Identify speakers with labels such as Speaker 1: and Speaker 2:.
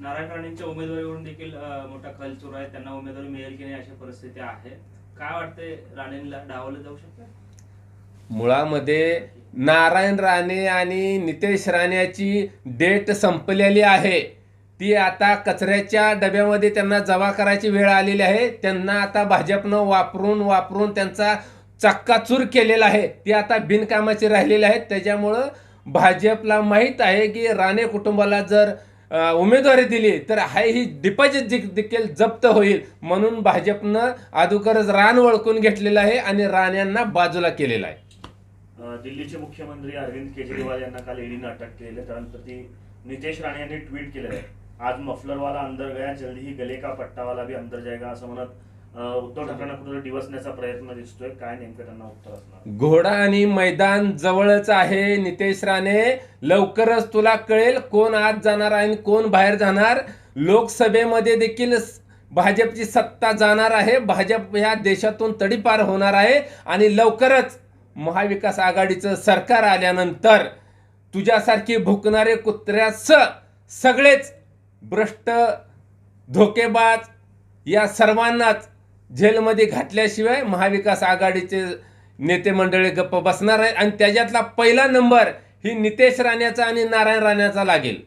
Speaker 1: नारायण राणेंच्या उमेदवारीवरून देखील अं, मोठा कलचूर आहे. त्यांना उमेदवारी मिळेल की नाही अशी परिस्थिती आहे. काय वाटते राणेंना? डावलं जाऊ शकतं?
Speaker 2: मुळामध्ये नारायण राणे आणि नितेश राणेची डेट संपलेली आहे. ती आता कचऱ्याच्या डब्यामध्ये त्यांना जमा करायची वेळ आलेली आहे. त्यांना आता भाजपनं वापरून वापरून त्यांचा चक्काचूर केलेला आहे. ती आता बिनकामाची राहिलेली आहेत. त्याच्यामुळं भाजपला माहीत आहे की राणे कुटुंबाला जर उमेदवारी दिली तर हाय ही डिपॉझिट देखील जप्त होईल. म्हणून भाजपनं अगोदरच रान वळकून घेतलेलं आहे आणि राण्यांना बाजूला केलेलं आहे.
Speaker 3: दिल्लीचे मुख्यमंत्री अरविंद केजरीवाल यांना काल ईडीनं अटक केली. आहे त्यानंतर ती नितेश राणे यांनी ट्विट केलेलं आहे. आज मफलरवाला अंदर गया जल्दी ही गले का पट्टावाला भी अंदर जाएगा असं म्हणत उद्धव ठाकरेंना कुठेतरी डिवसण्याचा प्रयत्न दिसतोय. काय नेमकं त्यांना उत्तर असणार?
Speaker 2: घोडा आणि मैदान जवळच आहे नितेश राणे. लवकरच तुला कळेल कोण आत जाणार आणि कोण बाहेर जाणार. लोकसभेमध्ये देखील भाजपची सत्ता जाणार आहे. भाजप ह्या देशातून तडीपार होणार आहे आणि लवकरच महाविकास आघाडीचं सरकार आल्यानंतर तुझ्यासारखी भुकणारे कुत्र्यास सगळेच भ्रष्ट धोकेबाज या सर्वांनाच जेलमध्ये घातल्याशिवाय महाविकास आघाडीचे नेते मंडळी गप्प बसणार आहे आणि त्याच्यातला पहिला नंबर ही नितेश राण्याचा आणि नारायण राण्याचा लागेल.